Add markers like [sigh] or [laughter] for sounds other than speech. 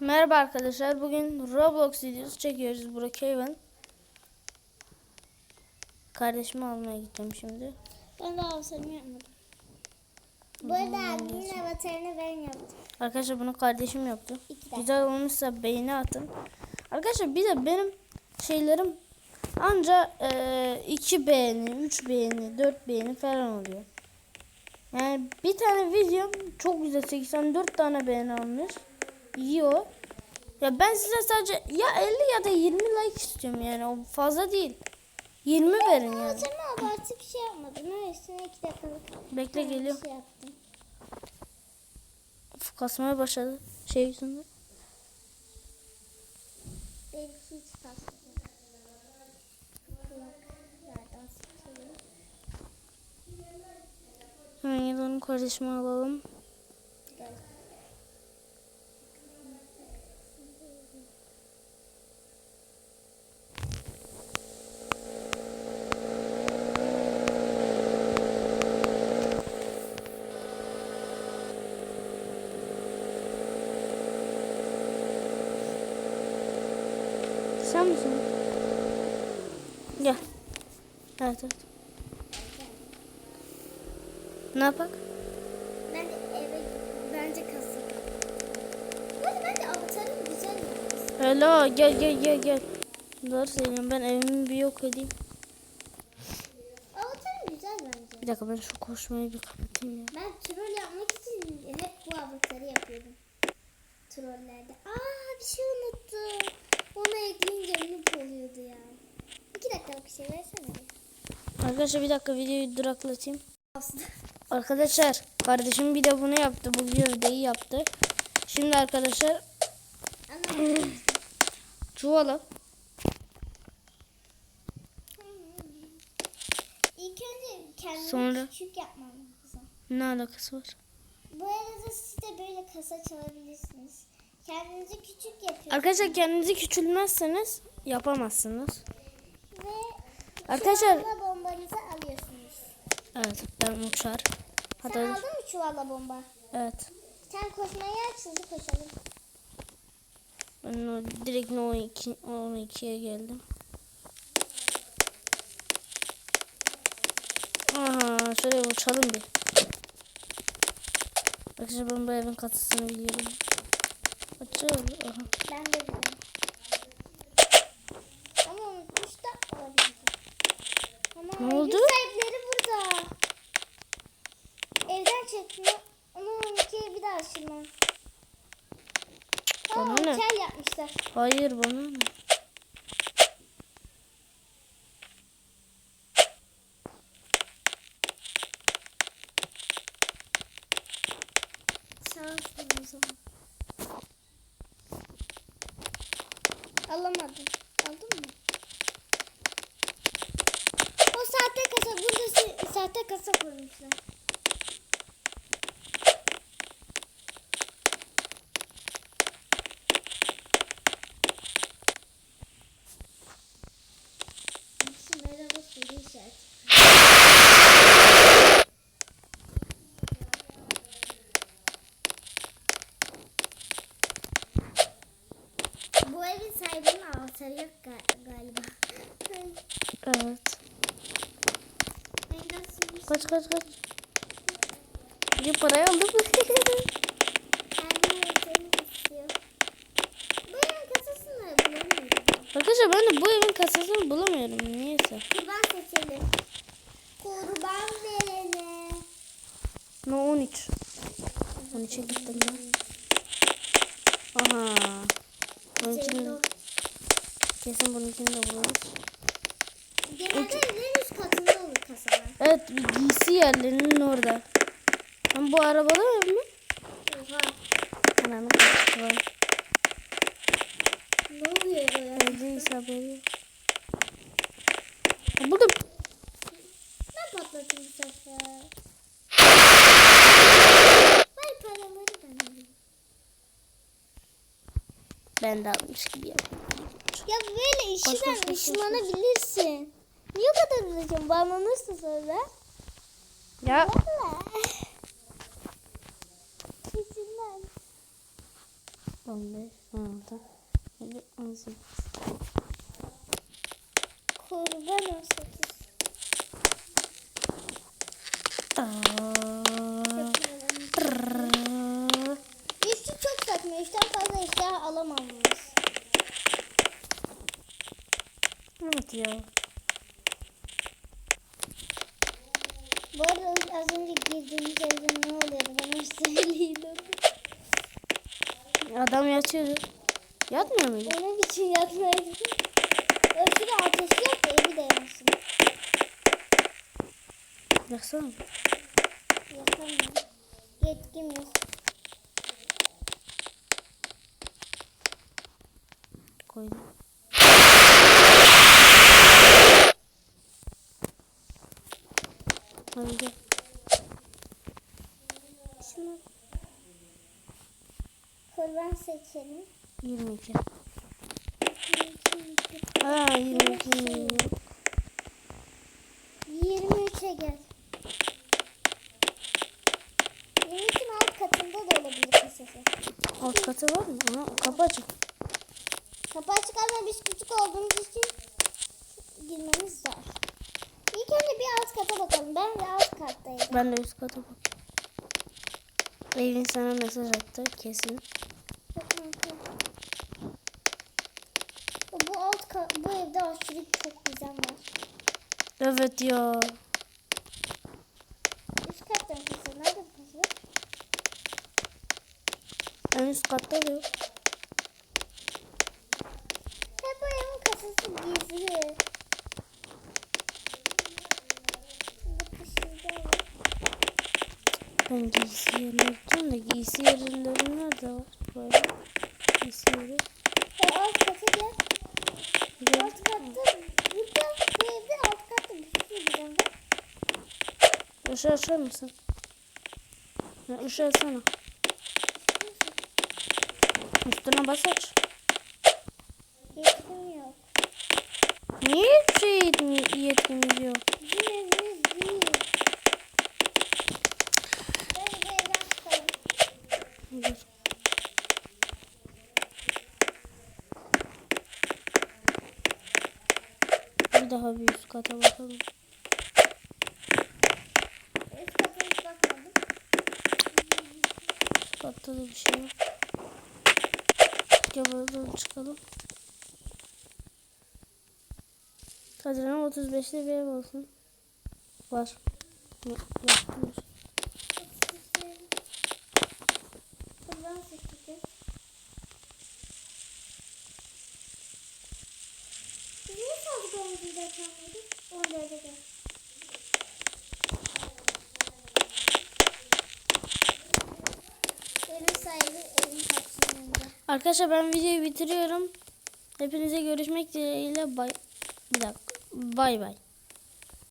Merhaba arkadaşlar. Bugün Roblox videosu çekiyoruz. Brookhaven. Kardeşimi almaya gideceğim şimdi. Ben de avatarımı yapmadım. Bu arada abimin avatarını ben yaptım. Arkadaşlar bunu kardeşim yaptı. Güzel olmuşsa beğeni atın. Arkadaşlar bir de benim şeylerim anca 2 beğeni, 3 beğeni, 4 beğeni falan oluyor. Yani bir tane videom çok güzel 84 tane beğeni almış. O. Ya ben size sadece ya 50 ya da 20 like istiyorum yani o fazla değil. 20 verin yani. Avatarımı abartı bir şey yapmadım. Öylesine iki dakikalık Bekle geliyor. şey yaptım. Of, kasmaya başladı. Şey yüzünden. Belki hiç kasmadım. Kulaklardan sıkıyorum. Hemen yılanın kardeşimi alalım. Gel. Misin? Gel. Evet evet. Ne yapak? Ben de eve bence kasım. Bu arada bence avatarım güzel. Hello gel gel gel gel. Doğru söylüyorum ben evimi bir yok edeyim. Avatarım güzel bence. Bir dakika ben şu koşmayı bir kapatayım ya. Ben troll yapmak için hep bu avatarı yapıyordum. Trollerde. Aa bir şey unuttum. Onu ekleyince noob oluyordu ya. İki dakikalık bir şey versene. Arkadaşlar bir dakika videoyu duraklatayım. Aslında. Arkadaşlar kardeşim bir de bunu yaptı. Bu gövdeyi yaptı. Şimdi arkadaşlar çuvala İlk önce kendini Sonra? küçük yapmam lazım. ne alakası var? Bu arada siz de böyle kasa çalabilirsiniz. Kendinizi küçük yapıyorsunuz. Arkadaşlar kendinizi küçülmezseniz yapamazsınız. Ve Arkadaşlar- çuvalla bombanızı alıyorsunuz. Evet ben uçar. Sen Hatta aldın mı çuvalla bomba? evet. Sen koşmaya aç hızlı koşalım. Ben o, direkt no 12 12'ye geldim. Aha şöyle uçalım bir. Arkadaşlar ben bu evin katısını biliyorum. Açıl. Ben de biliyorum. Ama unutmuş da olabilir. Ama Ne oldu? sahipleri burada. Evden çekme. Onu 12'ye bir daha açılmam. Bana Aa, ne? yapmışlar. Hayır bana ne? Sağ olsun o zaman. Alamadım. Aldın mı? O sahte kasa burada sahte kasa koymuşlar. Birisi merhaba soru işareti. Bu evin sahibinin avatarı yok ga- galiba. Evet. Ben nasıl bir Kaç kaç. Bir parayı kasasını bulamıyorum. [laughs] Arkadaşlar ben de bu evin kasasını bulamıyorum. Niyeyse. Kurban seçelim. Kurban verene. No 13. 13'e gittim ben. Aha. Bununkini, Zeyno. kesin bununkini de buluruz. Genelde evlerin üst katında olur kasalar. Evet giysi yerlerinin orada. Ama bu arabalı ev mi? Oha. Ananı kaçtı var. Ne oluyor ya? Yok. Ha, Buldum. Ben patlatayım bu sefer. Vay paraları ben alayım. Ben de almış gibi yapıyorum. Ya böyle Koş, koş, koş, koş, ışınlanabilirsin. Niye o kadar uzayacaksın? Bağlanırsın sonra. Ya Valla. Kesinler. 15, 16, 17, 18. Kurban 18. Aa, trrrr. Üçlü çok saçma. Üçten fazla eşya alamamız. Evet ya. Bu arada az önce girdiğimiz evde ne oluyordu bana [laughs] söyleyin. Adam yatıyordu. Yatmıyor muydu? Onun için yatmaydı. Öfkede ateşi yak da evi de yansın. Yaksana. Yakamıyorum. Yetkim yok. Koydum. Hadi gel. Şunu kurban seçelim. 22. Ha 22 milyon. 23'e gel. 23'ün alt katında da olabilir kasası. Alt katı var mı? Aha, kapı açık. Kapı açık ama biz küçük olduğumuz için girmemiz zor. İlk önce bir alt kata bakalım. Ben de alt kattaydım. Ben de üst kata bak. Evin sana mesaj attı kesin. Bu alt evde aşırı çok güzel var. Evet ya. Üst katta mısın? Nerede kasa? En üst katta yok. Hep bu evin kasası gizli. Ben giysi yerine gideceğim de giysi yerleri nerede var? Böyle giysi yeri. O alt kata gel. Gel. Alt katta burada bu evde alt katta bir sürü güzel var. Işığı açar mısın? Ya ışığı açsana. Üstüne bas aç. Yetkim yok. Niye hiçbir şey yetkimiz yok? Değil. Dur. Bir daha bir üst kata bakalım. Üst kata hiç bakmadım. Üst katta da bir şey yok. Gel buradan çıkalım. Haziran 35'te bir ev olsun. Var. Var. var. Niye? Orada öyle gel. Evin sahibi evin kapısının Arkadaşlar ben videoyu bitiriyorum. Hepinize görüşmek dileğiyle bay bir dakika. Bay bay.